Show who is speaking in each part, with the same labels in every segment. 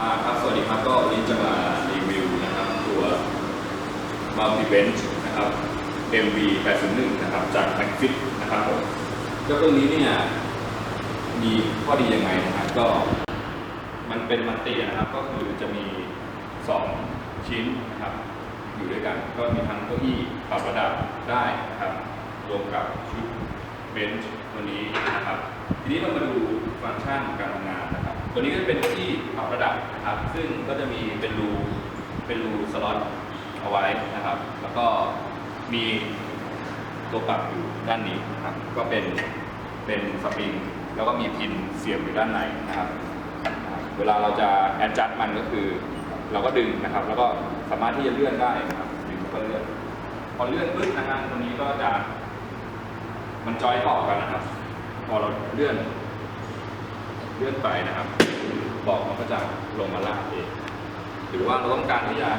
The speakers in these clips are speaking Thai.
Speaker 1: อ่าครับสวัสดีครับก็วันนี้จะมารีวิวนะครับตัว Multi Bench นะครับ MV 801นะครับจาก McFit นะครับผมเจ้าตัวนี้เนี่ยมีข้อดียังไงนะครับก็มันเป็นมันตินะครับก็คือจะมี 2 ชิ้นนะครับอยู่ด้วยกันก็มีทั้งเก้าอี้ปรับระดับได้นะครับรวมกับชุดเบนช์ตัวนี้นะครับ ทีนี้เรามาดูฟังก์ชันการทำงานนะครับ ตัวนี้ก็จะเป็นเก้าอี้ปรับระดับนะครับ ซึ่งก็จะมีเป็นรูเป็นรูสล็อตเอาไว้นะครับ แล้วก็มีตัวปรับอยู่ด้านนี้นะครับ ก็เป็นเป็นสปริง แล้วก็มีพินเสียบอยู่ด้านในนะครับ เวลาเราจะแอดจัดมันก็คือ เราก็ดึงนะครับ แล้วก็สามารถที่จะเลื่อนได้นะครับ ดึงแล้วก็เลื่อน พอเลื่อนปึ๊บนะครับตัวนี้ก็จะมันจอยต่อกันนะครับ พอเราเลื่อน เลื่อนไปนะครับบอกมันก็จะลงมาลากเองหรือว่าเราต้องการที่จะ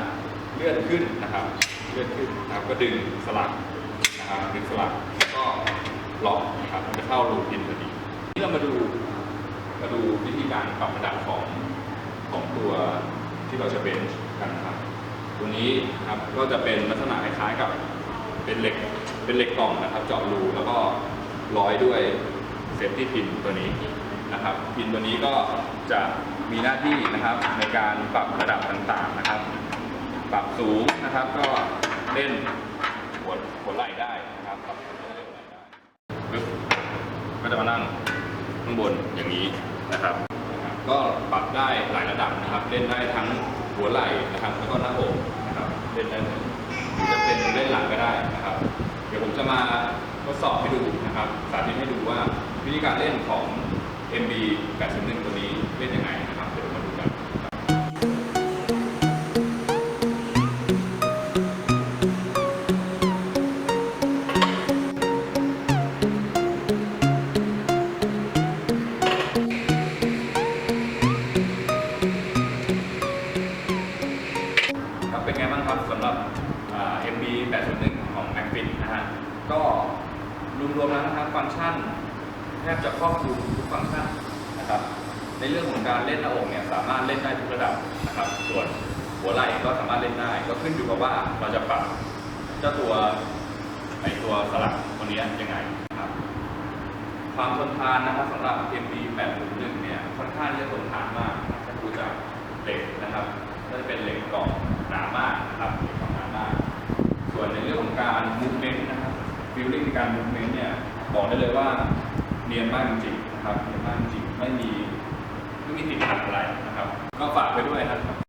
Speaker 1: เลื่อนขึ้นนะครับ เลื่อนขึ้นนะครับก็ดึงสลักนะครับดึงสลักแล้วก็ล็อกนะครับมันจะเข้ารูพินพอดีนี่เรามาดูมาดูวิธีการปรับระดับของของตัวที่เราจะเบนช์กันนะครับตัวนี้นะครับก็จะเป็นลักษณะคล้ายๆกับเป็นเหล็กเป็นเหล็กกล่องนะครับเจาะรูแล้วก็ร้อยด้วยเซฟตี้พินตัวนี้ นะครับพินตัวนี้ก็จะมีหน้าที่นะครับในการปรับระดับต่างๆนะครับ ปรับสูงนะครับก็เล่นหัวหัวไหล่ได้นะครับปรับหัวได้ปึ๊บก็จะมานั่งข้างบนอย่างนี้นะครับ ก็ปรับได้หลายระดับนะครับ เล่นได้ทั้งหัวไหล่นะครับแล้วก็หน้าอกนะครับเล่นได้จะเป็นเล่นหลังก็ได้นะครับ เดี๋ยวผมจะมาทดสอบให้ดูนะครับ สาธิตให้ดูว่าวิธีการเล่นของ MB 801ตัวนี้เล่นยังไงนะครับ เดี๋ยวมาดูกันครับเป็นไงบ้างครับสำหรับอ่า MB 801ของ MacFit นะฮะก็รวมๆแล้วนะครับฟังก์ชัน ทบจะครอบคลุมทุกฟังก์ชันนะครับ ในเรื่องของการเล่นหน้าอกเนี่ยสามารถเล่นได้ทุกระดับนะครับ ส่วนหัวไหล่ก็สามารถเล่นได้ ก็ขึ้นอยู่กับว่าเราจะปรับเจ้าตัวในตัวสลักตัวนี้ยังไงนะครับ ความทนทานนะครับสำหรับ MB 801เนี่ยค่อนข้างที่จะทนทานมากถ้าดูจากเหล็กนะครับก็จะเป็นเหล็กกล่องหนามากนะครับเหล็กกล่องหนามาก ส่วนในเรื่องของการ movement นะครับ feeling ในการ movement เนี่ยบอกได้เลยว่า เนียนมากจริงนะครับเนียนมากจริงไม่มีไม่มีติดขัดอะไรนะครับ ก็ฝากไปด้วยนะครับ